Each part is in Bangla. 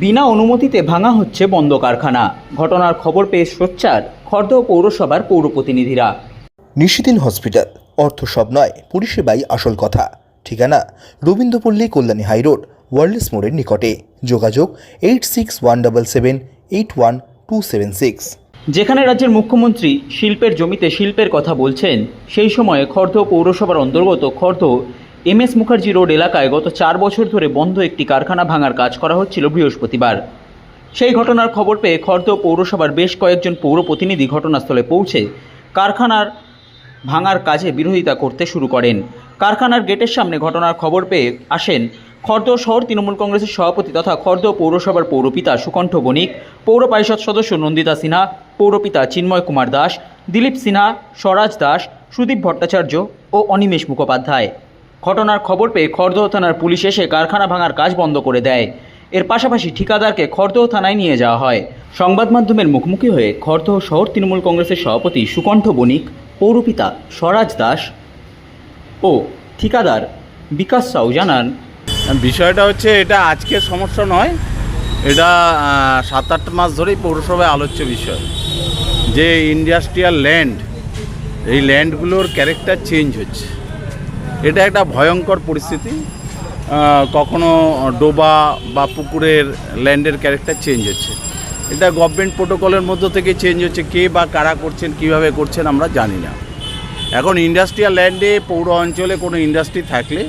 বিনা অনুমতিতে ভাঙা হচ্ছে বন্ধ কারখানা। ঘটনার খবর পেয়ে সোচ্চার খর্দ পৌরসভার পৌর প্রতিনিধিরা নিশিদিন হসপিটাল অর্থ সব নয় পরিষেবাই আসল কথা। ঠিকানা রবীন্দ্রপল্লী কল্যাণী হাইরোড ওয়ার্ল্ডস মোড়ের নিকটে। যোগাযোগ eight six one double seven eight one two seven six. যেখানে রাজ্যের মুখ্যমন্ত্রী শিল্পের জমিতে শিল্পের কথা বলছেন সেই সময়ে খর্দ পৌরসভার অন্তর্গত Khardah M S Mukherjee road এলাকায় গত চার বছর ধরে বন্ধ একটি কারখানা ভাঙার কাজ করা হচ্ছিল বৃহস্পতিবার। সেই ঘটনার খবর পেয়ে খর্দ পৌরসভার বেশ কয়েকজন পৌর প্রতিনিধি ঘটনাস্থলে পৌঁছে কারখানার ভাঙার কাজে বিরোধিতা করতে শুরু করেন। কারখানার গেটের সামনে ঘটনার খবর পেয়ে আসেন খর্দ শহর তৃণমূল কংগ্রেসের সভাপতি তথা খর্দ পৌরসভার পৌরপিতা সুকণ্ঠ বণিক, পৌর পরিষদ সদস্য নন্দিতা সিনহা, পৌরপিতা চিন্ময় কুমার দাস, দিলীপ সিনহা, স্বরাজ দাস, সুদীপ ভট্টাচার্য ও অনিমেষ মুখোপাধ্যায়। ঘটনার খবর পেয়ে খর্দহ থানার পুলিশ এসে কারখানা ভাঙার কাজ বন্ধ করে দেয়। এর পাশাপাশি ঠিকাদারকে খর্দহ থানায় নিয়ে যাওয়া হয়। সংবাদ মাধ্যমের মুখোমুখি হয়ে খর্দহ শহর তৃণমূল কংগ্রেসের সভাপতি সুকণ্ঠ বণিক, পৌরপিতা স্বরাজ দাস ও ঠিকাদার বিকাশ সাউ জানান, বিষয়টা হচ্ছে এটা আজকের সমস্যা নয়, এটা সাত আট মাস ধরেই পৌরসভায় আলোচ্য বিষয়। যে ইন্ডাস্ট্রিয়াল ল্যান্ড, এই ল্যান্ডগুলোর ক্যারেক্টার চেঞ্জ হচ্ছে। এটা একটা ভয়ঙ্কর পরিস্থিতি। কখনো ডোবা বা পুকুরের ল্যান্ডের ক্যারেক্টার চেঞ্জ হচ্ছে। এটা গভর্নমেন্ট প্রোটোকলের মধ্য থেকে চেঞ্জ হচ্ছে, কে বা কারা করছেন, কীভাবে করছেন আমরা জানি না। এখন ইন্ডাস্ট্রিয়াল ল্যান্ডে পৌর অঞ্চলে কোনো ইন্ডাস্ট্রি থাকলে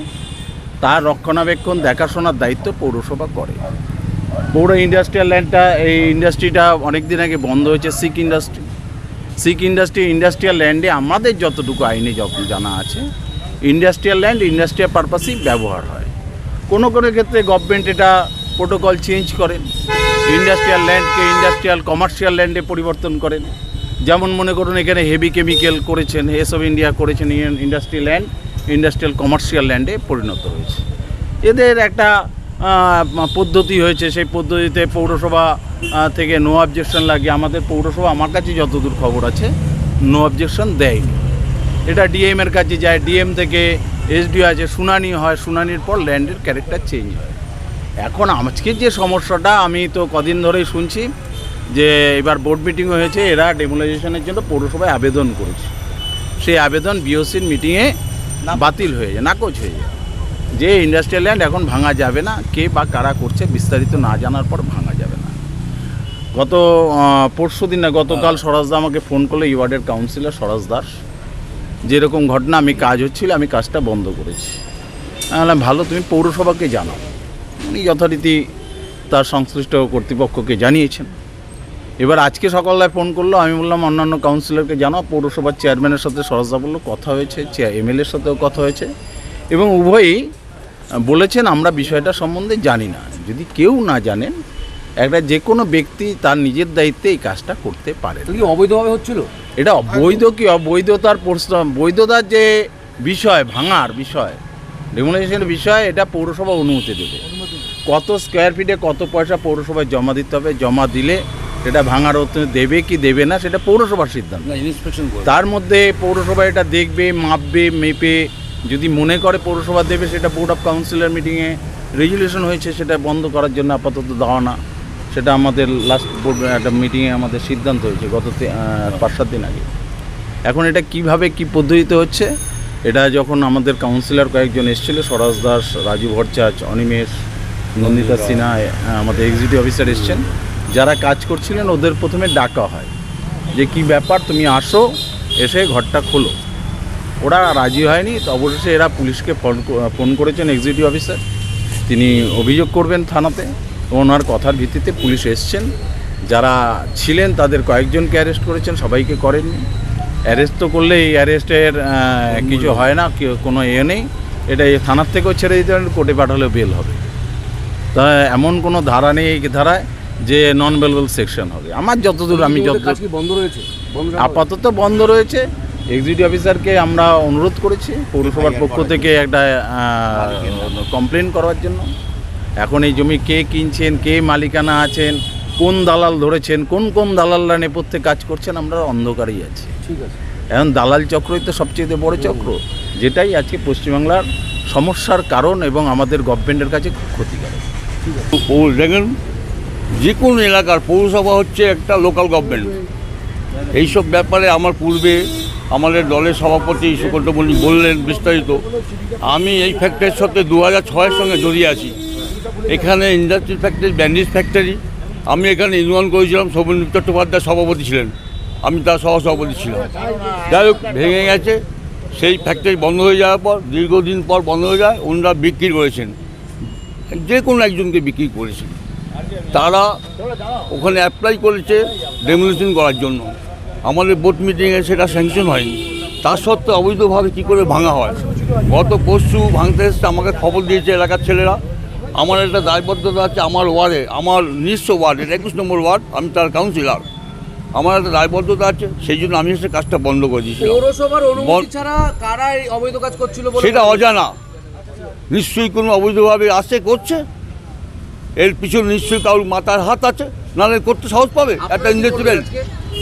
তার রক্ষণাবেক্ষণ, দেখাশোনার দায়িত্ব পৌরসভা করে। পৌর ইন্ডাস্ট্রিয়াল ল্যান্ডটা এই ইন্ডাস্ট্রিটা অনেক দিন আগে বন্ধ হয়েছে sick industry sick industry industrial ল্যান্ডে আমাদের যতটুকু আইনে জানা আছে ইন্ডাস্ট্রিয়াল ল্যান্ড, ইন্ডাস্ট্রিয়াল পারপাসেই ব্যবহার হয়। কোনো কোনো ক্ষেত্রে গভর্নমেন্ট এটা প্রোটোকল চেঞ্জ করেন ইন্ডাস্ট্রিয়াল ল্যান্ডকে ইন্ডাস্ট্রিয়াল কমার্শিয়াল ল্যান্ডে পরিবর্তন করেন যেমন মনে করুন, এখানে হেভি কেমিক্যাল করেছেন এসব ইন্ডিয়া করেছেন ইন্ডাস্ট্রি ল্যান্ড, ইন্ডাস্ট্রিয়াল কমার্শিয়াল ল্যান্ডে পরিণত হয়েছে। এদের একটা পদ্ধতি হয়েছে। সেই পদ্ধতিতে পৌরসভা থেকে নো অবজেকশন লাগিয়ে আমাদের পৌরসভা, আমার কাছে যতদূর খবর আছে নো অবজেকশন দেয়নি। এটা ডিএম এর কাছে যায় ডিএম থেকে এসডিও আছে শুনানি হয় শুনানির পর ল্যান্ডের ক্যারেক্টার চেঞ্জ হয়। এখন আজকের যে সমস্যাটা আমি তো কদিন ধরেই শুনছি যে এবার বোর্ড মিটিং হয়েছে এরা ডেমোলাইজেশনের জন্য পৌরসভায় আবেদন করেছে। সেই আবেদন বিওসির মিটিংয়ে বাতিল হয়ে যায় নাকচ হয়ে যায়। যে ইন্ডাস্ট্রিয়াল ল্যান্ড এখন ভাঙা যাবে না কে বা কারা করছে বিস্তারিত না জানার পর ভাঙা যাবে না। গত পরশু দিন না গতকাল স্বরাজদা আমাকে ফোন করলে এই ওয়ার্ডের কাউন্সিলর স্বরাজ দাস। যেরকম ঘটনা, আমি কাজ হচ্ছিল, আমি কাজটা বন্ধ করেছি। বললাম, ভালো, তুমি পৌরসভাকে জানাও। উনি যথারীতি তার সংশ্লিষ্ট কর্তৃপক্ষকে জানিয়েছেন। এবার আজকে সকালবেলায় ফোন করল, আমি বললাম, অন্যান্য কাউন্সিলরকে জানাও, পৌরসভার চেয়ারম্যানের সাথে সরজদা বলল কথা হয়েছে এমএলএর সাথেও কথা হয়েছে। এবং উভয়ই বলেছেন, আমরা বিষয়টা সম্বন্ধে জানি না। যদি কেউ না জানেন একটা যে কোনো ব্যক্তি তার নিজের দায়িত্বে এই কাজটা করতে পারে কি অবৈধভাবে হচ্ছিল? এটা অবৈধ কি অবৈধতার প্রশ্ন বৈধতার যে বিষয় ভাঙার বিষয় রেগুলেশনের বিষয় এটা পৌরসভা অনুমতি দেবে। কত স্কোয়ার ফিটে কত পয়সা পৌরসভায় জমা দিতে হবে জমা দিলে সেটা ভাঙার দেবে কি দেবে না সেটা পৌরসভার সিদ্ধান্ত। না তার মধ্যে পৌরসভা এটা দেখবে মাপবে মেপে যদি মনে করে পৌরসভা দেবে সেটা বোর্ড অফ কাউন্সিলর মিটিংয়ে রেজুলেশন হয়েছে সেটা বন্ধ করার জন্য আপাতত দেওয়া না। সেটা আমাদের লাস্ট বোর্ড একটা মিটিংয়ে আমাদের সিদ্ধান্ত হয়েছে গত পাঁচ সাত দিন আগে। এখন এটা কীভাবে কি পদ্ধতিতে হচ্ছে এটা যখন আমাদের কাউন্সিলর কয়েকজন এসেছিল স্বরাজ দাস রাজু ভট্টাচার্য অনিমেষ নন্দিতা সিনহা আমাদের এক্সিকিউটিভ অফিসার এসছেন যারা কাজ করছিলেন ওদের প্রথমে ডাকা হয় যে কি ব্যাপার তুমি আসো এসে ঘরটা খোলো। ওরা রাজি হয়নি তো অবশেষে এরা পুলিশকে ফোন ফোন করেছেন এক্সিকিউটিভ অফিসার তিনি অভিযোগ করবেন থানাতে। ওনার কথার ভিত্তিতে পুলিশ এসছেন। যারা ছিলেন তাদের কয়েকজনকে অ্যারেস্ট করেছেন সবাইকে করেননি। অ্যারেস্ট তো করলে এই অ্যারেস্টের কিছু হয় না কোনো এ নেই। এটা এই থানার থেকেও ছেড়ে দিতে পারেন কোর্টে পাঠালে বেল হবে। তা এমন কোনো ধারা নেই এই ধারায় যে নন বেলেবল সেকশন হবে। আমার যতদূর আমি যতদূর বন্ধ রয়েছে? আপাতত বন্ধ রয়েছে। এক্সিকিউটিভ অফিসারকে আমরা অনুরোধ করেছি পৌরসভার পক্ষ থেকে একটা কমপ্লেন করার জন্য। এখন এই জমি কে কিনছেন কে মালিকানা আছেন কোন দালাল ধরেছেন কোন কোন দালালরা নেপথ্যে কাজ করছেন আমরা অন্ধকারেই আছি। ঠিক আছে। এখন দালাল চক্রই তো সবচেয়ে বড় চক্র যেটাই আজকে পশ্চিমবাংলার সমস্যার কারণ এবং আমাদের গভর্নমেন্টের কাছে খুব ক্ষতিকারক। দেখেন যে কোনো এলাকার পৌরসভা হচ্ছে একটা লোকাল গভর্নমেন্ট এইসব ব্যাপারে আমার পূর্বে আমাদের দলের সভাপতি সুকণ্ঠমণি বললেন বিস্তারিত। আমি এই ফ্যাক্টরির সাথে দু হাজার ছয়ের সঙ্গে জড়িয়ে আছি। এখানে ইন্ডাস্ট্রি ফ্যাক্টরি ব্যান্ডেজ ফ্যাক্টরি আমি এখানে ইনভান করেছিলাম শোভন চট্টোপাধ্যায় সভাপতি ছিলেন। আমি তার সহ সভাপতি ছিলাম। যাই হোক, ভেঙে গেছে। সেই ফ্যাক্টরি বন্ধ হয়ে যাওয়ার পর, দীর্ঘদিন পর বন্ধ হয়ে যায়, ওনারা বিক্রি করেছেন। যে কোনো একজনকে বিক্রি করেছেন। তারা ওখানে অ্যাপ্লাই করেছে ডেমোলিশন করার জন্য। আমাদের বোর্ড মিটিংয়ে সেটা স্যাংশন হয়নি। তার সত্ত্বেও অবৈধভাবে কী করে ভাঙা হয়? গত পরশু ভাঙতে এসছে আমাকে খবর দিয়েছে এলাকার ছেলেরা। আমার একটা দায়বদ্ধতা আছে আমার ওয়ার্ডে আমার নিজস্ব ওয়ার্ড এটা একুশ নম্বর ওয়ার্ড আমি তার কাউন্সিলার আমার একটা দায়বদ্ধতা আছে সেই জন্য আমি এসে কাজটা বন্ধ করে দিয়েছিলাম। পৌরসভার অনুমতি ছাড়া কারা এই অবৈধ কাজ করছিল সেটা অজানা। নিশ্চয়ই কোনো অবৈধভাবে আসে করছে। এর পিছনে নিশ্চয়ই কারোর মাথার হাত আছে নাহলে করতে সাহস পাবে একটা ইন্ডাস্ট্রিয়াল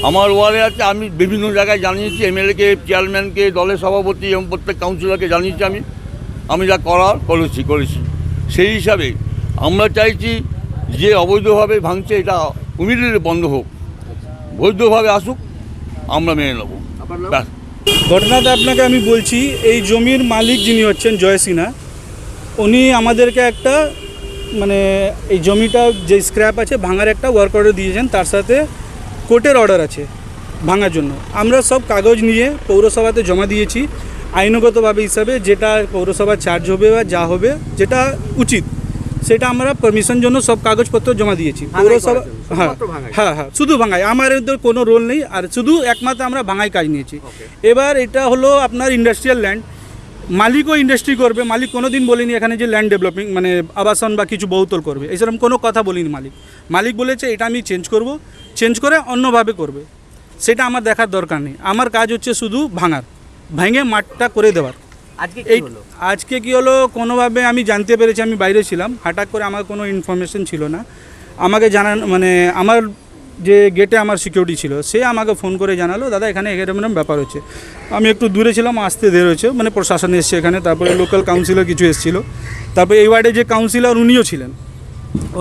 আমার ওয়ার্ডে আছে আমি বিভিন্ন জায়গায় জানিয়েছি এমএলএকে চেয়ারম্যানকে দলের সভাপতি এবং প্রত্যেক কাউন্সিলরকে জানিয়েছি আমি। আমি যা করার করেছি করেছি। সেই হিসাবে আমরা চাইছি যে অবৈধভাবে ভাঙছে এটা ইমিডিয়েটলি বন্ধ হোক। বৈধভাবে আসুক আমরা মেনে নেব। ঘটনাটা আপনাকে আমি বলছি এই জমির মালিক যিনি হচ্ছেন জয় সিনহা উনি আমাদেরকে একটা মানে এই জমিটা যে স্ক্র্যাপ আছে ভাঙার একটা ওয়ার্ক অর্ডার দিয়েছেন তার সাথে কোর্টের অর্ডার আছে ভাঙার জন্য। আমরা সব কাগজ নিয়ে পৌরসভাতে জমা দিয়েছি। আইনগতভাবে হিসাবে যেটা পৌরসভা চার্জ হবে বা যা হবে যেটা উচিত সেটা আমরা পারমিশন জন্য সব কাগজপত্র জমা দিয়েছি। পৌরসভা হ্যাঁ হ্যাঁ হ্যাঁ শুধু ভাঙাই আমার এদের কোনো রোল নেই আর শুধু একমাত্র আমরা ভাঙাই কাজ নিয়েছি। এবার এটা হলো আপনার ইন্ডাস্ট্রিয়াল ল্যান্ড মালিকও ইন্ডাস্ট্রি করবে মালিক কোনো দিন বলেনি এখানে যে ল্যান্ড ডেভেলপিং মানে আবাসন বা কিছু বহুতল করবে এসরকম কোনো কথা বলিনি মালিক। মালিক বলেছে এটা আমি চেঞ্জ করব চেঞ্জ করে অন্যভাবে করবে। সেটা আমার দেখার দরকার নেই আমার কাজ হচ্ছে শুধু ভাঙার। ভেঙে মাঠটা করে দেওয়ার। আজকে এই আজকে কি হলো কোনোভাবে আমি জানতে পেরেছি আমি বাইরে ছিলাম। হঠাৎ করে আমার কোনো ইনফরমেশন ছিল না। আমাকে জানান মানে আমার যে গেটে আমার সিকিউরিটি ছিল সে আমাকে ফোন করে জানালো দাদা এখানে এরকম এরকম ব্যাপার হচ্ছে। আমি একটু দূরে ছিলাম আসতে দের হয়েছে মানে প্রশাসন এসছে এখানে তারপরে লোকাল কাউন্সিলর কিছু এসেছিল। তারপরে এই ওয়ার্ডে যে কাউন্সিলর উনিও ছিলেন।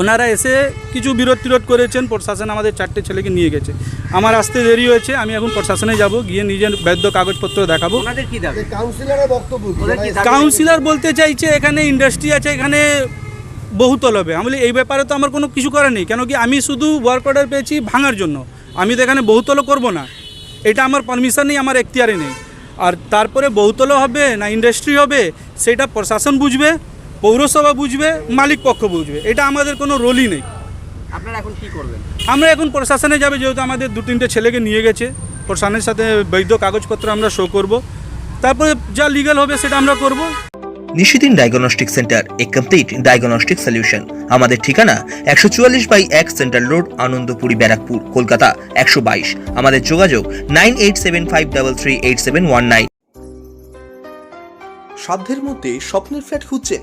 ওনারা এসে কিছু বিরোধ টিরোধ করেছেন প্রশাসন আমাদের চারটে ছেলেকে নিয়ে গেছে। আমার আসতে দেরি হয়েছে আমি এখন প্রশাসনে যাব গিয়ে নিজের বৈধ কাগজপত্র দেখাবো? কাউন্সিলর বলতে চাইছে এখানে ইন্ডাস্ট্রি আছে এখানে বহুতল হবে। আমি বলি, এই ব্যাপারে তো আমার কোনো কিছু করার নেই কেন কি আমি শুধু ওয়ার্ক অর্ডার পেয়েছি ভাঙার জন্য। আমি তো এখানে বহুতলও করব না। এটা আমার পারমিশন নেই আমার এখতিয়ারে নেই। আর তারপরে বহুতলও হবে না ইন্ডাস্ট্রি হবে সেটা প্রশাসন বুঝবে। পৌরসভা বুঝবে মালিক পক্ষ বুঝবে। এটা আমাদের কোনো রোলই নেই। আপনারা এখন কি করবেন? আমরা এখন প্রশাসনে যাবে যেহেতু আমাদের দু তিনটে ছেলেকে নিয়ে গেছে। প্রশাসনের সাথে বৈধ কাগজপত্র আমরা শো করব। তারপরে যা লিগাল হবে সেটা আমরা করব। Nishidin diagnostic centre a complete diagnostic solution আমাদের ঠিকানা একশো চুয়াল্লিশ বাই এক সেন্ট্রাল রোড আনন্দপুরি ব্যারাকপুর কলকাতা একশো বাইশ। আমাদের যোগাযোগ nine eight seven five double three eight seven one nine. সাধ্যের মধ্যে স্বপ্নের ফ্ল্যাট খুঁজছেন